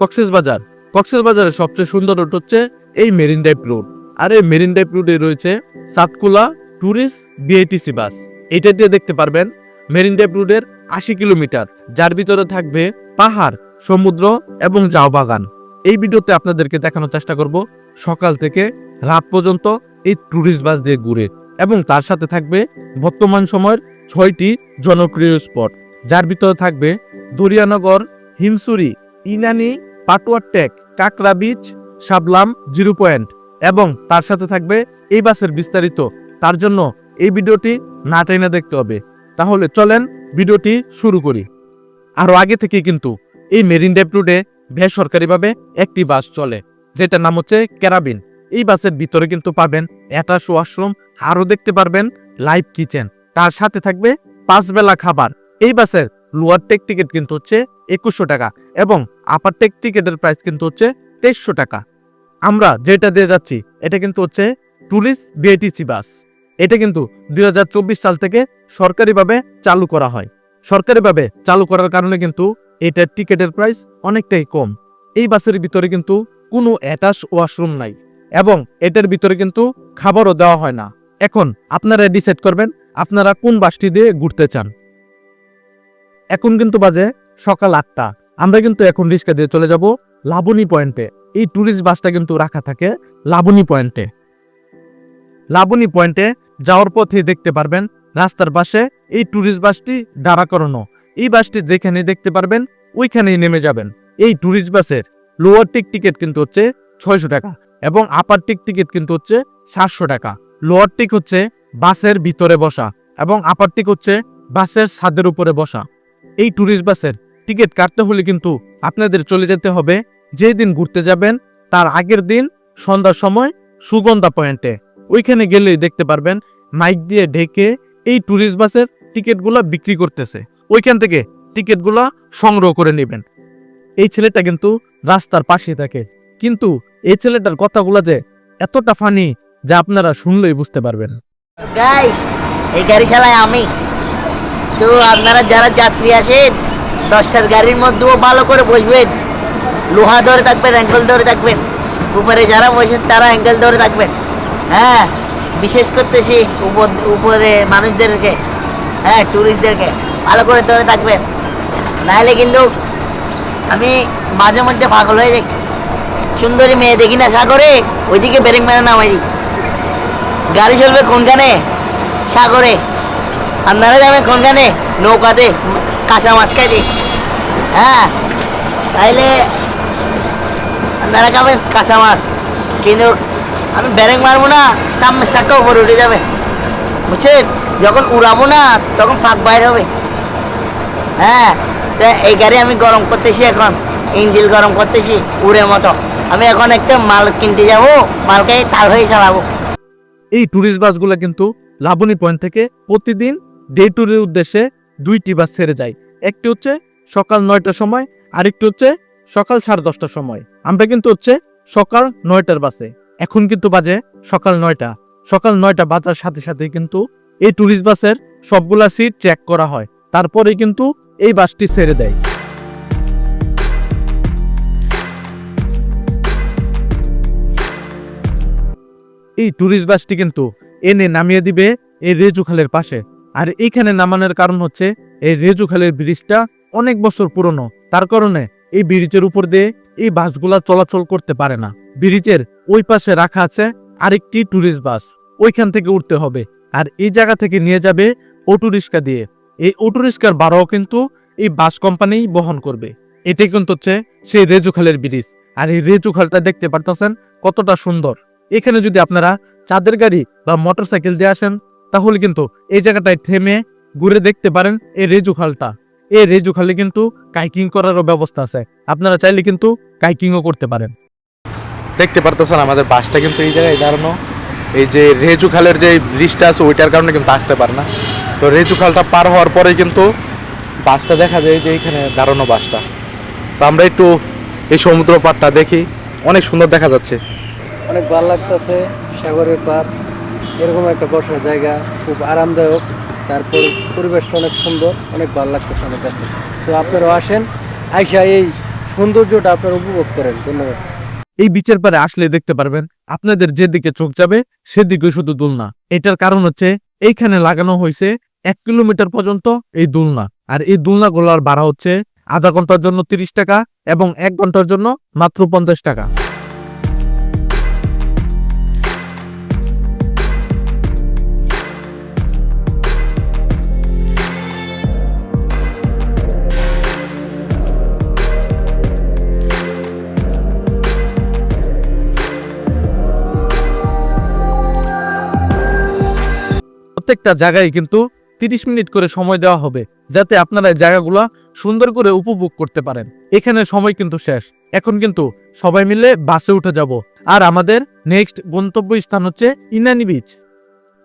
কক্সেস বাজার। কক্সেস বাজারের সবচেয়ে সুন্দর রুট হচ্ছে এই মেরিন ড্রাইভ রুট। আর এই মেরিন ড্রাইভ রুটে রয়েছে সাতকুলা ট্যুরিস্ট বিআইটিসি বাস। এটা দিয়ে দেখতে পারবেন মেরিন ড্রাইভ রুটের আশি কিলোমিটার, যার ভিতরে থাকবে পাহাড়, সমুদ্র এবং জাও বাগান। এই ভিডিওতে আপনাদেরকে দেখানোর চেষ্টা করব সকাল থেকে রাত পর্যন্ত এই ট্যুরিস্ট বাস দিয়ে ঘুরে এবং তার সাথে থাকবে বর্তমান সময়ের ছয়টি জনপ্রিয় স্পট, যার ভিতরে থাকবে দরিয়ানগর, হিমসুরি, ইনানি পাটুয়ার টেক কাকরা বিচ সাবলাম জিরো পয়েন্ট। এবং তার সাথে থাকবে এই বাসের বিস্তারিত। তার জন্য এই ভিডিওটি না টেনে দেখতে হবে। তাহলে চলেন ভিডিওটি শুরু করি। আরও আগে থেকে কিন্তু এই মেরিন ড্রাইভ রুটে বেসরকারিভাবে একটি বাস চলে, যেটার নাম হচ্ছে ক্যারাবিন। এই বাসের ভিতরে কিন্তু পাবেন অ্যাটাচ ওয়াশরুম, আরও দেখতে পারবেন লাইভ কিচেন। তার সাথে থাকবে পাঁচ বেলা খাবার। এই বাসের লোয়ার টেক টিকিট কিন্তু হচ্ছে একুশশো টাকা। এবং আপার টেক টিকিটের প্রাইস কিন্তু হচ্ছে তেইশশো টাকা। আমরা যেটা দিয়ে যাচ্ছি, এটা কিন্তু হচ্ছে টুরিস্ট বিআইটিসি বাস এটা কিন্তু দু হাজার চব্বিশ সাল থেকে সরকারিভাবে চালু করা হয়। সরকারিভাবে চালু করার কারণে কিন্তু এটার টিকিটের প্রাইস অনেকটাই কম। এই বাসের ভিতরে কিন্তু কোনো অ্যাটাচ ওয়াশরুম নাই এবং এটার ভিতরে কিন্তু খাবারও দেওয়া হয় না। এখন আপনারা ডিসাইড করবেন, আপনারা কোন বাসটি দিয়ে ঘুরতে চান। এখন কিন্তু বাজে সকাল আটটা। আমরা কিন্তু এখন রিক্সা দিয়ে চলে যাব লাবণী পয়েন্টে। এই ট্যুরিস্ট বাসটা কিন্তু রাখা থাকে লাবণী পয়েন্টে। লাবণী পয়েন্টে যাওয়ার পথে দেখতে পারবেন রাস্তার পাশে এই ট্যুরিস্ট বাসটি দাঁড়া করানো। এই বাসটি যেখানে দেখতে পারবেন ওইখানেই নেমে যাবেন। এই ট্যুরিস্ট বাসের লোয়ার টিক টিকিট কিন্তু হচ্ছে ছয়শো টাকা এবং আপার টিক টিকিট কিন্তু হচ্ছে সাতশো টাকা। লোয়ার টিক হচ্ছে বাসের ভিতরে বসা এবং আপার টিক হচ্ছে বাসের ছাদের উপরে বসা। এই ট্যুরিস্ট বাসের টিকিট কাটতে হলে কিন্তু আপনাদের চলে যেতে হবে। যেই দিন ঘুরতে যাবেন, তার আগের দিন সন্ধ্যার সময় সুগন্ধা পয়েন্টে। ওইখানে গেলেই দেখতে পারবেন মাইক দিয়ে ঢেকে এই ট্যুরিস্ট বাসের টিকিটগুলো বিক্রি করতেছে। ওইখান থেকে টিকিটগুলো সংগ্রহ করে নেবেন। এই ছেলেটা কিন্তু রাস্তার পাশে থাকে। কিন্তু এই ছেলেটার কথাগুলো যে এতটা ফানি যা আপনারা শুনলেই বুঝতে পারবেন। এই গাড়ি আমি। তো আপনারা যারা যাত্রী আসেন দশটার গাড়ির মধ্যেও ভালো করে বসবেন। লোহা ধরে থাকবেন অ্যাঙ্গেল ধরে থাকবেন। উপরে যারা বসেন, তারা অ্যাঙ্গেল ধরে থাকবেন। হ্যাঁ বিশেষ করতেছি উপর- মানুষদেরকে হ্যাঁ ট্যুরিস্টদেরকে ভালো করে ধরে থাকবেন। নাহলে কিন্তু আমি মাঝে মধ্যে পাগল হয়ে যাই। সুন্দরী মেয়ে দেখি না, সাগরে? ওইদিকে ব্রেক মেরে নামাই দিই গাড়ি চলবে কোনখানে? সাগরে। আপনারা যাবেন কোনখানে? নৌকাতে। কাঁচা মাছ খাইতে হ্যাঁ? তাইলে আপনারা খাবেন কাঁচা মাছ। কিন্তু আমি ব্যারেক মারবো না, সামনে চাকা উপরে উঠে যাবে। বুঝছেন? যখন উড়াবো না, তখন ফাঁক বাইর হবে। হ্যাঁ? তা এই গাড়ি আমি গরম করতেছি এখন। ইঞ্জিল গরম করতেছি, উড়ে মতো। আমি এখন একটা মাল কিনতে যাব মালকে তাল হয়ে চালাবো। এই ট্যুরিস্ট বাসগুলো কিন্তু লাবণী পয়েন্ট থেকে প্রতিদিন ডে ট্যুরের উদ্দেশ্যে দুইটি বাস ছেড়ে যায়। একটি হচ্ছে সকাল নয়টার সময়, আরেকটি হচ্ছে সকাল সাড়ে দশটার সময়। আমরা কিন্তু হচ্ছে সকাল নয়টার বাসে। এখন কিন্তু বাজে সকাল নয়টা। সকাল নয়টা বাজার সাথে সাথে কিন্তু এই ট্যুরিস্ট বাসের সবগুলা সিট চেক করা হয়। তারপরে কিন্তু এই বাসটি ছেড়ে দেয়। এই ট্যুরিস্ট বাসটি কিন্তু এনে নামিয়ে দিবে এই রেজুখালের পাশে। আর এইখানে নামানোর কারণ হচ্ছে, এই রেজুখালের ব্রিজটা অনেক বছর পুরনো। তার কারণে এই ব্রিজের উপর দিয়ে এই বাসগুলা চলাচল করতে পারে না। ব্রিজের ওই পাশে রাখা আছে আরেকটি ট্যুরিস্ট বাস ওইখান থেকে উঠতে হবে। আর এই জায়গা থেকে নিয়ে যাবে অটো রিক্সা দিয়ে। এই অটো রিক্সার ভাড়াও কিন্তু এই বাস কোম্পানি বহন করবে। এটাই কিন্তু হচ্ছে সেই রেজুখালের ব্রিজ। আর এই রেজুখালটা দেখতে পারতেছেন কতটা সুন্দর। এখানে যদি আপনারা চাঁদের গাড়ি বা মোটরসাইকেল দিয়ে আসেন তাহলে কিন্তু এই জায়গাটায় থেমে ঘুরে দেখতে পারেন এই রেজু খালটা। এই রেজু খালে কিন্তু কাইকিং করারও ব্যবস্থা আছে। আপনারা চাইলে কিন্তু কাইকিংও করতে পারেন। দেখতে পারতেছেন আমাদের বাসটা কিন্তু এই জায়গায় দাঁড়ানো। এই যে রেজু খালের যে ব্রিজটা আছে ওইটার কারণে কিন্তু আসতে পারে না। তো রেজু খালটা পার হওয়ার পরে কিন্তু বাসটা দেখা যায় যে এখানে দাঁড়ানো বাসটা। তো আমরা একটু এই সমুদ্র পাড়টা দেখি। অনেক সুন্দর দেখা যাচ্ছে। অনেক ভালো লাগতেছে সাগরের পার এরকম একটা বসার জায়গা খুব আরামদায়ক। তারপর পরিবেশটা অনেক সুন্দর, অনেক ভালো লাগতেছে আমার কাছে। তো আপনারাও আসেন, আইসা এই সৌন্দর্যটা আপনারা উপভোগ করেন। ধন্যবাদ। এই বিচের পারে আসলে দেখতে পারবেন, আপনাদের যেদিকে চোখ যাবে, সেদিকে শুধু দোলনা। এটার কারণ হচ্ছে, এইখানে লাগানো হয়েছে এক কিলোমিটার পর্যন্ত এই দোলনা। আর এই দোলনাগুলোর ভাড়া হচ্ছে আধা ঘণ্টার জন্য তিরিশ টাকা এবং এক ঘণ্টার জন্য মাত্র পঞ্চাশ টাকা। প্রত্যেকটা জায়গায় কিন্তু তিরিশ মিনিট করে সময় দেওয়া হবে, যাতে আপনারা জায়গাগুলো সুন্দর করে উপভোগ করতে পারেন। এখানে সময় কিন্তু শেষ। এখন কিন্তু সবাই মিলে বাসে উঠে যাব। আর আমাদের নেক্সট গন্তব্য স্থান হচ্ছে ইনানি বিচ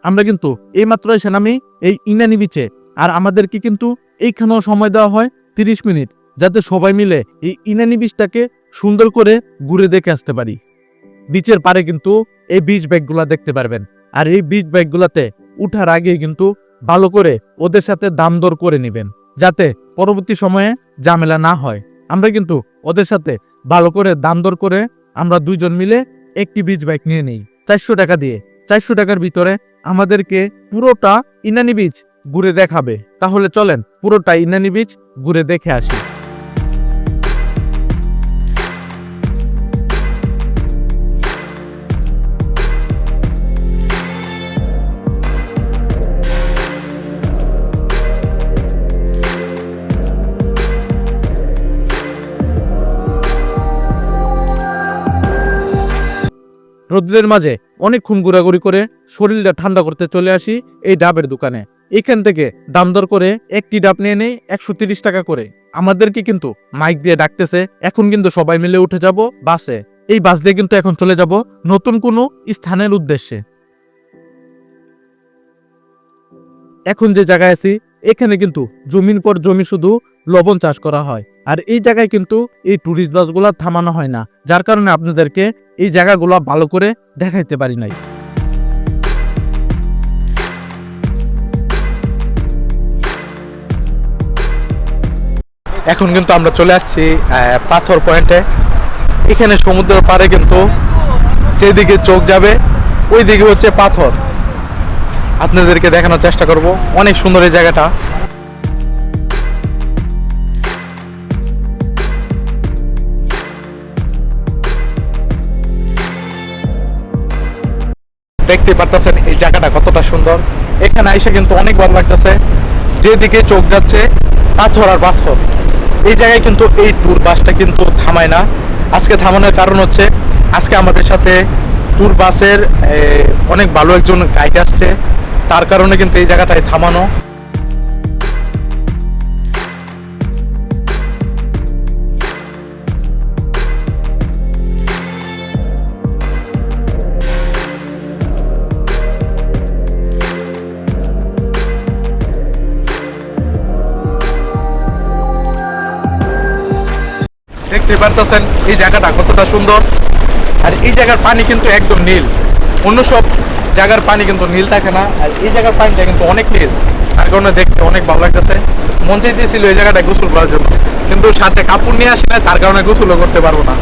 আমরা কিন্তু এইমাত্র এসে নামি এই ইনানি বিচে আর আমাদেরকে কিন্তু এইখানেও সময় দেওয়া হয় তিরিশ মিনিট, যাতে সবাই মিলে এই ইনানি বিচটাকে সুন্দর করে ঘুরে দেখে আসতে পারি। বিচের পারে কিন্তু এই বিচ ব্যাগগুলা দেখতে পারবেন। আর এই বিচ ব্যাগগুলাতে উঠার আগে কিন্তু ভালো করে ওদের সাথে দাম দর করে নেবেন, যাতে পরবর্তী সময়ে ঝামেলা না হয়। আমরা কিন্তু ওদের সাথে ভালো করে দাম দর করে আমরা দুইজন মিলে একটি বীজ বাইক নিয়ে নিই। চারশো টাকা দিয়ে। চারশো টাকার ভিতরে আমাদেরকে পুরোটা ইনানি বিচ ঘুরে দেখাবে। তাহলে চলেন পুরোটা ইনানি বিচ ঘুরে দেখে আসি। রোদ্রের মাঝে অনেকক্ষণ ঘোরাঘুরি করে শরীরটা ঠান্ডা করতে চলে আসি এই ডাবের দোকানে। এখান থেকে দাম দর করে একটি ডাব নিয়ে নেই একশো টাকা করে। আমাদেরকে কিন্তু মাইক দিয়ে ডাকতেছে, এখন কিন্তু সবাই মিলে উঠে যাব বাসে। এই বাস দিয়ে কিন্তু এখন চলে যাব নতুন কোনো স্থানের উদ্দেশ্যে। এখন যে জায়গায় আছি, এখানে কিন্তু জমির পর জমি শুধু লবণ চাষ করা হয়। আর এই জায়গায় কিন্তু এই টুরিস্ট বাসগুলো থামানো হয় না। যার কারণে আপনাদেরকে এই জায়গাগুলো ভালো করে দেখাইতে পারি নাই। এখন কিন্তু আমরা চলে আসছি পাথর পয়েন্টে। এখানে সমুদ্রের পাড়ে কিন্তু যেদিকে চোখ যাবে ওই দিকে হচ্ছে পাথর। আপনাদেরকে দেখানোর চেষ্টা করব। অনেক সুন্দর এই জায়গাটা। দেখতে পারতেছেন এই জায়গাটা কতটা সুন্দর। এখানে এসে কিন্তু অনেক ভালো লাগতেছে। যেদিকে চোখ যাচ্ছে, পাথর আর পাথর। এই জায়গায় কিন্তু এই ট্যুর বাসটা কিন্তু থামায় না। আজকে থামানোর কারণ হচ্ছে, আজকে আমাদের সাথে ট্যুর বাসের অনেক ভালো একজন গাইড আসছে। তার কারণে কিন্তু এই জায়গাটায় থামানো। দেখতে পারতেছেন, এই জায়গাটা কতটা সুন্দর। আর এই জায়গার পানি কিন্তু একদম নীল। অন্য সব জায়গার পানি কিন্তু নীল থাকে না, আর এই জায়গার পানিটা কিন্তু অনেক নীল। তার কারণে দেখতে অনেক ভালো লাগতেছে। মন চাইতেছিল এই জায়গাটা গোসল করার জন্য, কিন্তু সাথে কাপড় নিয়ে আসি না তার কারণে গোসলও করতে পারব না।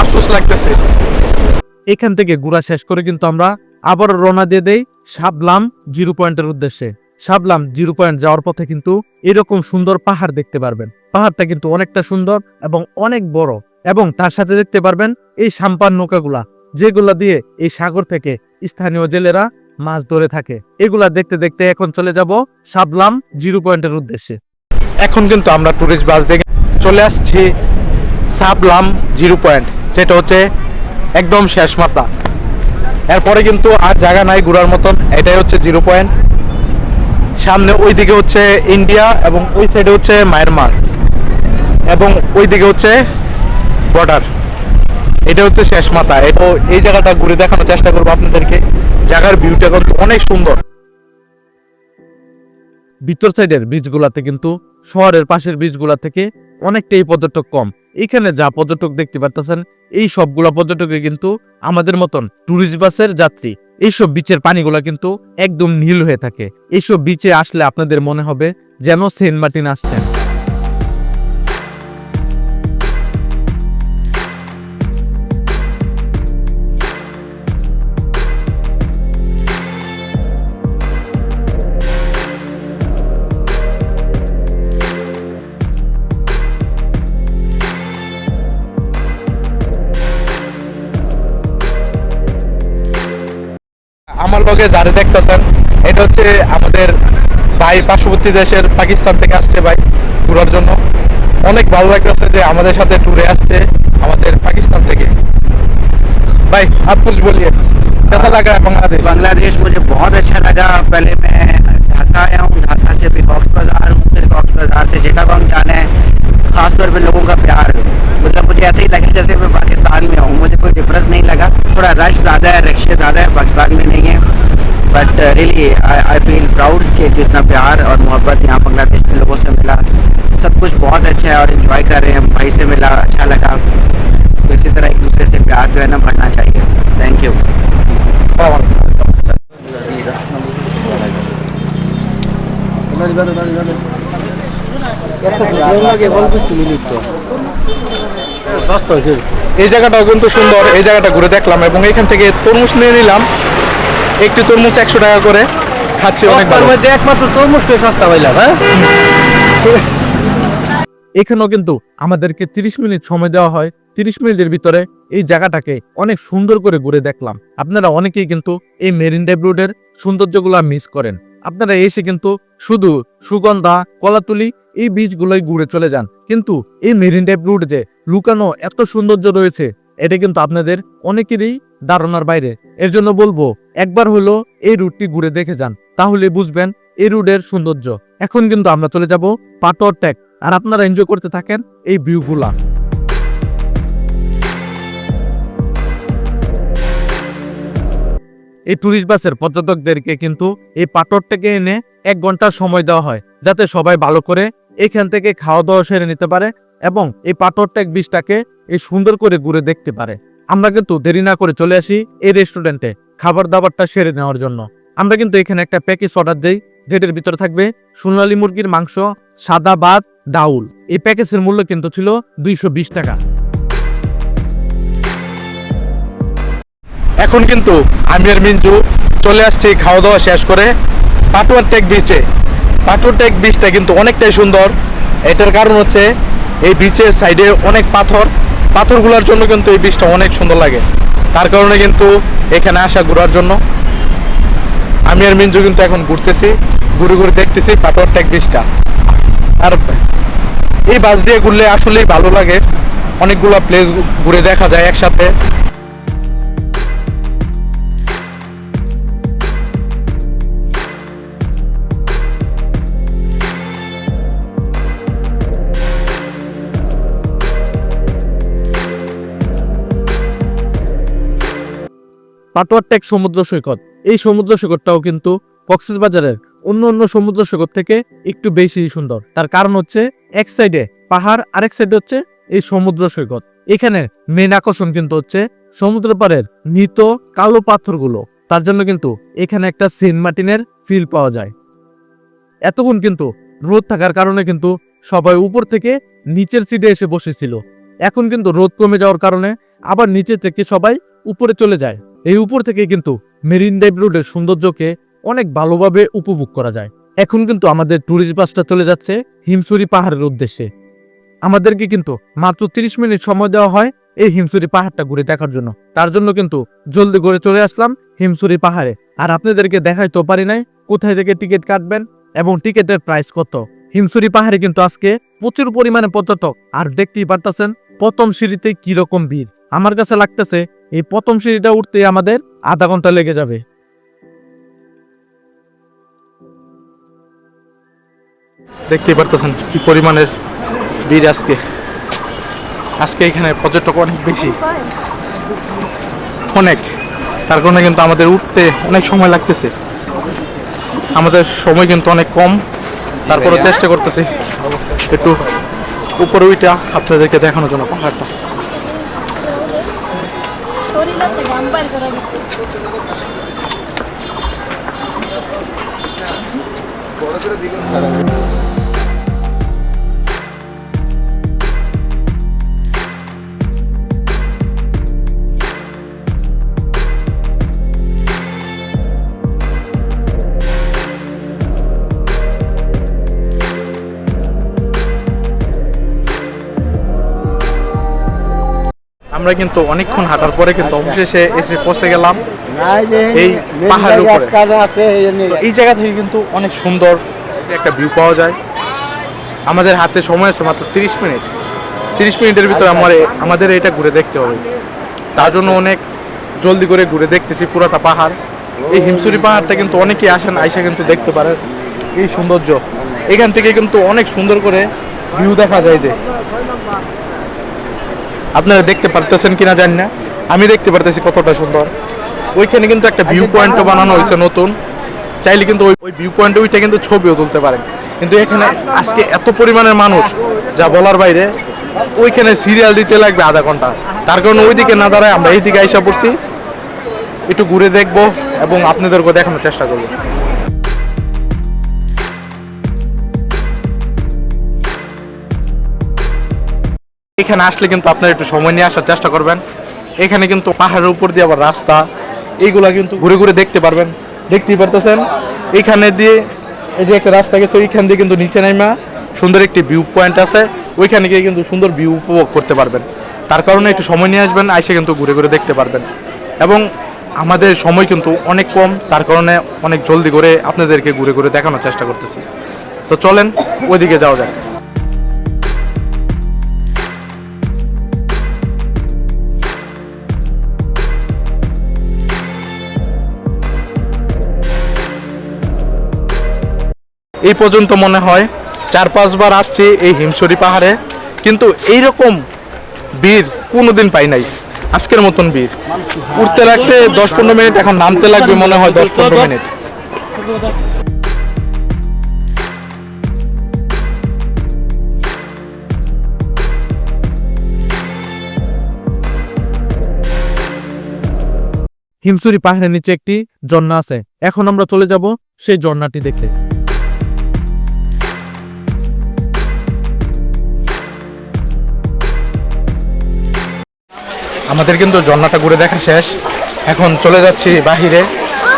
আফসোস লাগতেছে। এখান থেকে ঘোরা শেষ করে কিন্তু আমরা আবার রওনা দিয়ে দেই সাবলাম জিরো পয়েন্টের উদ্দেশ্যে। সাবলাম জিরো পয়েন্ট যাওয়ার পথে কিন্তু এরকম সুন্দর পাহাড় দেখতে পারবেন। পাহাড়টা কিন্তু অনেকটা সুন্দর এবং অনেক বড় এবং তার সাথে দেখতে পারবেন এই সাম্পান নৌকাগুলা, যেগুলা দিয়ে এই সাগর থেকে স্থানীয় জেলেরা মাছ ধরে থাকে। এগুলা দেখতে দেখতে এখন চলে যাব সাবলাম জিরো পয়েন্টের উদ্দেশ্যে। এখন কিন্তু আমরা টুরিস্ট বাস দেখে চলে আসছি সাবলাম জিরো পয়েন্ট, যেটা হচ্ছে একদম শেষ মাথা। এরপরে কিন্তু আর জায়গা নাই ঘোরার মতন, এটাই হচ্ছে জিরো পয়েন্ট। সামনে ওই দিকে হচ্ছে ইন্ডিয়া এবং ওই সাইডে হচ্ছে মায়ানমার এবং ওই দিকে হচ্ছে বর্ডার। এটা হচ্ছে শেষ মাথা। এটা এই জায়গাটা ঘুরে দেখানোর চেষ্টা করব আপনাদেরকে। জায়গার ভিউটা কিন্তু অনেক সুন্দর। ভিতর সাইডের বীজগুলাতে কিন্তু শহরের পাশের বীজগুলা থেকে অনেকটাই পর্যটক কম। এখানে যা পর্যটক দেখতে পারতেছেন, এই সবগুলা পর্যটকে কিন্তু আমাদের মতন ট্যুরিস্ট বাসের যাত্রী। এইসব বিচের পানিগুলো কিন্তু একদম নীল হয়ে থাকে। এইসব বিচে আসলে আপনাদের মনে হবে যেন সেন্ট মার্টিন আসছেন। আমার লগে যারা দেখতেছেন এটা হচ্ছে আমাদের ভাই পার্শ্ববর্তী দেশের পাকিস্তান থেকে আসছে ভাই ঘোরার জন্য অনেক ভালো লাগতেছে যে আমাদের সাথে ট্যুরে আসছে আমাদের পাকিস্তান থেকে ভাই आप कुछ बोलिए कैसा लगा है बांग्लादेश बांग्लादेश मुझे बहुत अच्छा लगा पहले मैं ढाका आया हूँ ढाका से भी कॉक्स बाजार हूँ फिर कॉक्स बाजार से जेटागोंग जाना है खासतौर पर लोगों का प्यार मतलब मुझे ऐसे ही लगा जैसे मैं पाकिस्तान में हूँ, मुझे कोई डिफरेंस नहीं लगा। थोड़ा रश ज़्यादा है रश ज़्यादा है, पाकिस्तान में नहीं है। But really I feel proud कि जितना प्यार और मोहब्बत यहाँ बांग्लादेश के लोगों से मिला। सब कुछ बहुत अच्छा है और इन्जॉय कर रहे हैं भाई से मिला अच्छा लगा। तो इसी तरह एक दूसरे से प्यार जो है ना, बढ़ना चाहिए। थैंक यू এই জায়গাটাও কিন্তু সুন্দর এই জায়গাটা ঘুরে দেখলাম এবং এখান থেকে তরমুজ নিয়ে নিলাম। একটি তরমুজ একশো টাকা করে খাচ্ছি অনেক তার ভালো। মধ্যে একমাত্র তরমুজটাই সস্তা পাইলাম হ্যাঁ? এখানেও কিন্তু আমাদেরকে 30 মিনিট সময় দেওয়া হয়। 30 মিনিটের ভিতরে এই জায়গাটাকে অনেক সুন্দর করে ঘুরে দেখলাম। আপনারা অনেকেই কিন্তু এই মেরিন ড্রাইভ রোডের সৌন্দর্যগুলা মিস করেন। আপনারা এসে কিন্তু শুধু সুগন্ধা কলাতুলি এই বীজগুলোই ঘুরে চলে যান। কিন্তু এই মেরিন ড্রাইভ রুট যে লুকানো এত সৌন্দর্য রয়েছে, এটা কিন্তু আপনাদের অনেকেরই ধারণার বাইরে। এর জন্য বলব, একবার হলো এই রুটটি ঘুরে দেখে যান, তাহলে বুঝবেন এই রুটের সৌন্দর্য। এখন কিন্তু আমরা চলে যাব পাটর ট্যাগ আর আপনারা এনজয় করতে থাকেন এই ভিউগুলা এই ট্যুরিস্ট বাসের পর্যটকদেরকে কিন্তু এই পাটর থেকে এনে এক ঘণ্টার সময় দেওয়া হয়, যাতে সবাই ভালো করে এখান থেকে খাওয়া দাওয়া সেরে নিতে পারে এবং এই পাটর ট্যাগ বীজটাকে এই সুন্দর করে ঘুরে দেখতে পারে। আমরা কিন্তু দেরি না করে চলে আসি এই রেস্টুরেন্টে খাবার দাবারটা সেরে নেওয়ার জন্য। আমরা কিন্তু এখানে একটা প্যাকেজ অর্ডার দিই, যেটার ভিতরে থাকবে সোনালী মুরগির মাংস, সাদা ভাত, ডাউল। এই প্যাকেজের মূল্য কিন্তু ছিল দুইশো বিশ টাকা। এখন কিন্তু আমি আর মিঞ্জু চলে আসছি খাওয়া দাওয়া শেষ করে পাটুয়ার টেক বিচে পাটুয়ার টেক বিচটা কিন্তু অনেকটাই সুন্দর। এটার কারণ হচ্ছে এই বিচের সাইডে অনেক পাথর। পাথরগুলোর জন্য কিন্তু এই বিচটা অনেক সুন্দর লাগে। তার কারণে কিন্তু এখানে আসা ঘোরার জন্য। আমি আর মিঞ্জু কিন্তু এখন ঘুরতেছি, ঘুরে ঘুরে দেখতেছি পাটুয়ার টেক বিচটা আর এই বাস দিয়ে ঘুরলে আসলেই ভালো লাগে। অনেকগুলো প্লেস ঘুরে দেখা যায় একসাথে। পাটোয়ার টেক সমুদ্র সৈকত। এই সমুদ্র সৈকতটাও কিন্তু কক্সবাজারের অন্য অন্য সমুদ্র সৈকত থেকে একটু বেশি সুন্দর। তার কারণ হচ্ছে এক সাইডে পাহাড়, আরেক সাইডে হচ্ছে এই সমুদ্র সৈকত। এখানে মেন আকর্ষণ কিন্তু হচ্ছে সমুদ্র পাড়ের মৃত কালো পাথরগুলো। তার জন্য কিন্তু এখানে একটা সেন্ট মার্টিনের ফিল পাওয়া যায়। এতক্ষণ কিন্তু রোদ থাকার কারণে কিন্তু সবাই উপর থেকে নিচের সিটে এসে বসেছিল। এখন কিন্তু রোদ কমে যাওয়ার কারণে আবার নিচে থেকে সবাই উপরে চলে যায়। এই উপর থেকে কিন্তু মেরিন ড্রাইভ রোডের সৌন্দর্যকে অনেক ভালোভাবে উপভোগ করা যায়। এখন কিন্তু আমাদের ট্যুরিস্ট বাসটা চলে যাচ্ছে হিমসুরি পাহাড়ের উদ্দেশ্যে। আমাদেরকে কিন্তু মাত্র 30 মিনিট সময় দেওয়া হয় এই হিমসুরি পাহাড়টা ঘুরে দেখার জন্য। তার জন্য কিন্তু জলদি করে চলে আসলাম হিমসুরি পাহাড়ে। আর আপনাদেরকে দেখাইতেও পারি নাই কোথায় থেকে টিকিট কাটবেন এবং টিকিটের প্রাইস কত। হিমসুরি পাহাড়ে কিন্তু আজকে প্রচুর পরিমাণে পর্যটক। আর দেখতেই পারতেছেন প্রথম সিঁড়িতে কি রকম ভিড়। আমার কাছে লাগতেছে এই প্রথম সিঁড়িটা উঠতে আমাদের আধা ঘণ্টা লেগে যাবে। দেখতেই পারতেছেন কি পরিমাণের ভিড় আজকে। আজকে এখানে পর্যটক অনেক বেশি। অনেক। তার কারণে কিন্তু আমাদের উঠতে অনেক সময় লাগতেছে। আমাদের সময় কিন্তু অনেক কম। তারপরে চেষ্টা করতেছি। একটু উপরে উইটা আপনাদেরকে দেখানোর জন্য পাহাড়টা। শরীরতে করে করা আমরা কিন্তু অনেকক্ষণ হাঁটার পরে কিন্তু অবশেষে এসে পৌঁছে গেলাম এই পাহাড়ের উপরে। এই জায়গা থেকে কিন্তু অনেক সুন্দর একটা ভিউ পাওয়া যায়। আমাদের হাতে সময় আছে মাত্র তিরিশ মিনিট। তিরিশ মিনিটের ভিতরে আমার আমাদের এটা ঘুরে দেখতে হবে। তার জন্য অনেক জলদি করে ঘুরে দেখতেছি পুরাটা পাহাড়। এই হিমসুরি পাহাড়টা কিন্তু অনেকেই আসেন আইসা কিন্তু দেখতে পারেন। এই সৌন্দর্য। এখান থেকে কিন্তু অনেক সুন্দর করে ভিউ দেখা যায় যে। আপনারা দেখতে পারতেছেন কিনা জানি না। আমি দেখতে পারতেছি কতটা সুন্দর। ওইখানে কিন্তু একটা ভিউ পয়েন্টও বানানো হয়েছে নতুন। চাইলে কিন্তু ওই ওই ভিউ পয়েন্টে ওইটা কিন্তু ছবিও তুলতে পারেন। কিন্তু এখানে আজকে এত পরিমাণের মানুষ যা বলার বাইরে ওইখানে সিরিয়াল দিতে লাগবে আধা ঘণ্টা। তার কারণে ওইদিকে না দাঁড়ায় আমরা এইদিকে আইসা পড়ছি। একটু ঘুরে দেখব এবং আপনাদেরকে দেখানোর চেষ্টা করব। এখানে আসলে কিন্তু আপনারা একটু সময় নিয়ে আসার চেষ্টা করবেন। এখানে কিন্তু পাহাড়ের উপর দিয়ে আবার রাস্তা এইগুলা কিন্তু ঘুরে ঘুরে দেখতে পারবেন। দেখতেই পারতেছেন এইখানে দিয়ে এই যে একটা রাস্তা গেছে, ওইখান দিয়ে কিন্তু নিচে নাইমা সুন্দর একটি ভিউ পয়েন্ট আছে। ওইখানে গিয়ে কিন্তু সুন্দর ভিউ উপভোগ করতে পারবেন। তার কারণে একটু সময় নিয়ে আসবেন, আইসে কিন্তু ঘুরে ঘুরে দেখতে পারবেন। এবং আমাদের সময় কিন্তু অনেক কম, তার কারণে অনেক জলদি করে আপনাদেরকে ঘুরে ঘুরে দেখানোর চেষ্টা করতেছি। তো চলেন, ওইদিকে যাওয়া যাক। এই পর্যন্ত মনে হয় চার পাঁচবার আসছি এই হিমসরি পাহাড়ে, কিন্তু এইরকম বীর কোনোদিন পাই নাই। আজকের মতন বীর উঠতে লাগছে দশ পনেরো মিনিট, এখন নামতে লাগবে মনে হয় দশ পনেরো মিনিট। হিমসুরি পাহাড়ের নিচে একটি ঝর্ণা আছে। এখন আমরা চলে যাব সেই ঝর্ণাটি দেখতে। আমাদের কিন্তু ঝর্ণাটা ঘুরে দেখা শেষ। এখন চলে যাচ্ছি বাহিরে।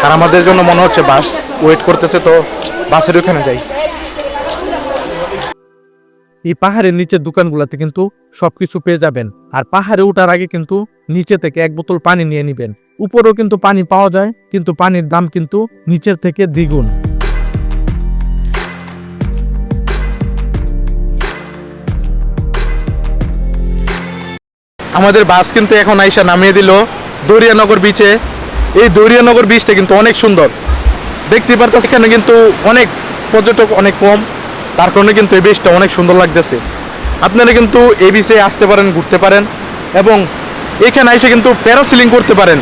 আর আমাদের জন্য মনে হচ্ছে বাস ওয়েট করতেছে, তো বাসের ওখানে যাই। এই পাহাড়ের নিচের দোকানগুলোতে কিন্তু সবকিছু পেয়ে যাবেন। আর পাহাড়ে ওঠার আগে কিন্তু নিচে থেকে এক বোতল পানি নিয়ে নেবেন। উপরেও কিন্তু পানি পাওয়া যায়, কিন্তু পানির দাম কিন্তু নিচের থেকে দ্বিগুণ। আমাদের বাস কিন্তু এখন আইসা নামিয়ে দিল দরিয়ানগর বিচে এই দরিয়ানগর বিচটা কিন্তু অনেক সুন্দর। দেখতে পারতেছি এখানে কিন্তু অনেক পর্যটক অনেক কম। তার কারণে কিন্তু এই বিচটা অনেক সুন্দর লাগতেছে। আপনারা কিন্তু এই বিচে আসতে পারেন, ঘুরতে পারেন এবং এখানে এসে কিন্তু প্যারাসিলিং করতে পারেন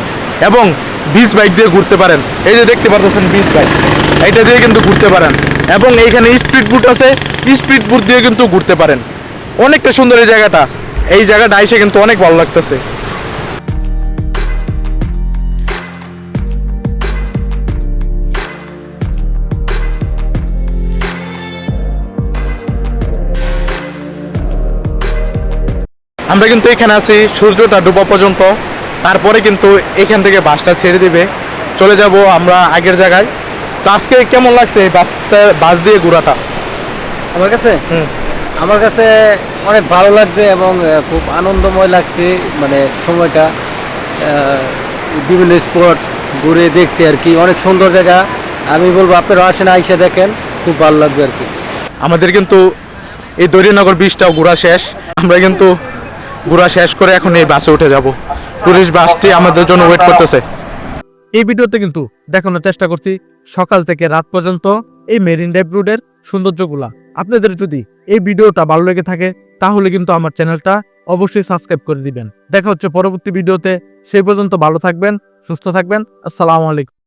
এবং বিচ বাইক দিয়ে ঘুরতে পারেন। এই যে দেখতে পারতেছেন বিচ বাইক এইটা দিয়ে কিন্তু ঘুরতে পারেন এবং এইখানে স্পিড বুট আছে স্পিড বুট দিয়ে কিন্তু ঘুরতে পারেন। অনেকটা সুন্দর এই জায়গাটা। এই জায়গাটা এসে কিন্তু অনেক ভালো লাগতেছে। আমরা কিন্তু এখানে আছি সূর্যটা ডুবা পর্যন্ত। তারপরে কিন্তু এখান থেকে বাসটা ছেড়ে দিবে। চলে যাব আমরা আগের জায়গায়। তো আজকে কেমন লাগছে এই বাসটা বাস দিয়ে ঘোরাটা? আমার কাছে? হুম। আমার কাছে অনেক ভালো লাগছে এবং খুব আনন্দময় লাগছে মানে সময়টা আহ, বিভিন্ন স্পট ঘুরে দেখছি আর কি। অনেক সুন্দর জায়গা। আমি বলব আপনারা আসেন আইসা দেখেন খুব ভালো লাগবে আর কি। আমাদের কিন্তু এই দরিয়ানগর বীজটাও ঘোরা শেষ। আমরা কিন্তু ঘোরা শেষ করে এখন এই বাসে উঠে যাব। টুরিস্ট বাসটি আমাদের জন্য ওয়েট করতেছে। এই ভিডিওতে কিন্তু দেখানোর চেষ্টা করছি সকাল থেকে রাত পর্যন্ত এই মেরিন ড্রাইভ রোডের সৌন্দর্যগুলা। আপনাদের যদি এই ভিডিওটা ভালো লেগে থাকে, তাহলে কিন্তু আমার চ্যানেলটা অবশ্যই সাবস্ক্রাইব করে দিবেন। দেখা হচ্ছে পরবর্তী ভিডিওতে। সেই পর্যন্ত ভালো থাকবেন, সুস্থ থাকবেন। আসসালামু আলাইকুম।